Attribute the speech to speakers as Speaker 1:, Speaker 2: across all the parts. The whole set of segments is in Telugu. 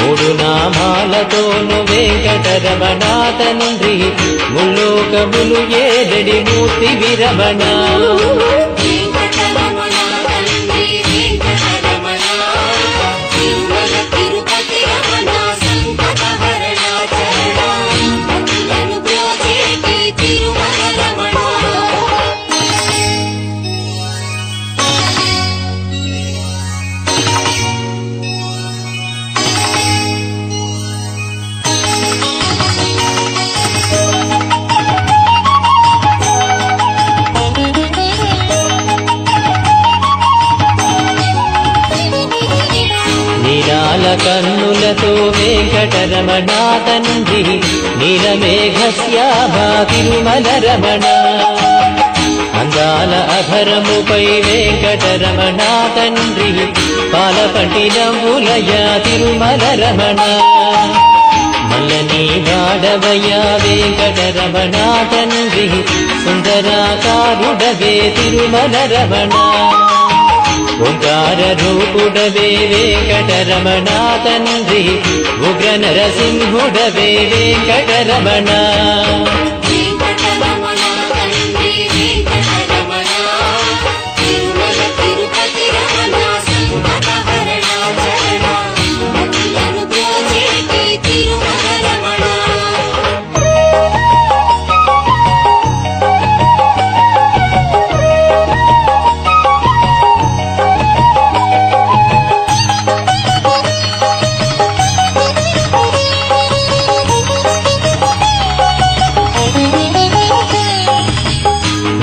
Speaker 1: మూడు నామాలతోను వెంకటరమణాతనుండి ముల్లోకములు ఏడడి మూర్తి విరమణ. నీలాల కన్నులతో వెంకటరమణ తండ్రి నీలమేఘశ్యాభా తిరుమల రమణ అందాల అధరముపై వెంకటరమణ తండ్రి పాలపటి నవ్వులయ తిరుమల రమణ మల్లని వాడవయ వెంకటరమణ తండ్రి సుందరాకారుడవే తిరుమల రమణ ఓంకార రూపుడవే వెంకటరమణ తండ్రి ఉగ్ర నరసింహుడవే వెంకటరమణ
Speaker 2: వెంకటరమణ.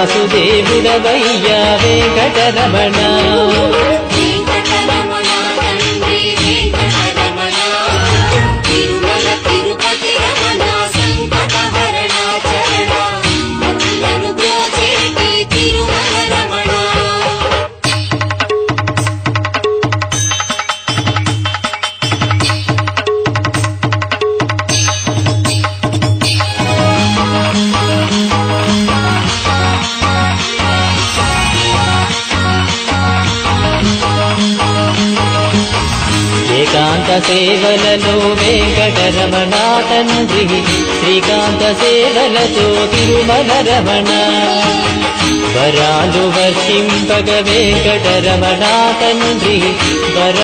Speaker 1: వాసుదేవుడవయ్యా వెంకటరమణ. ఏకాంత సేవలలో వెంకటరమణ తండ్రి శ్రీకాంత సేవలతో తిరుమల రమణ వరాలు వర్షింపగ వెంకటరమణ తండ్రి వర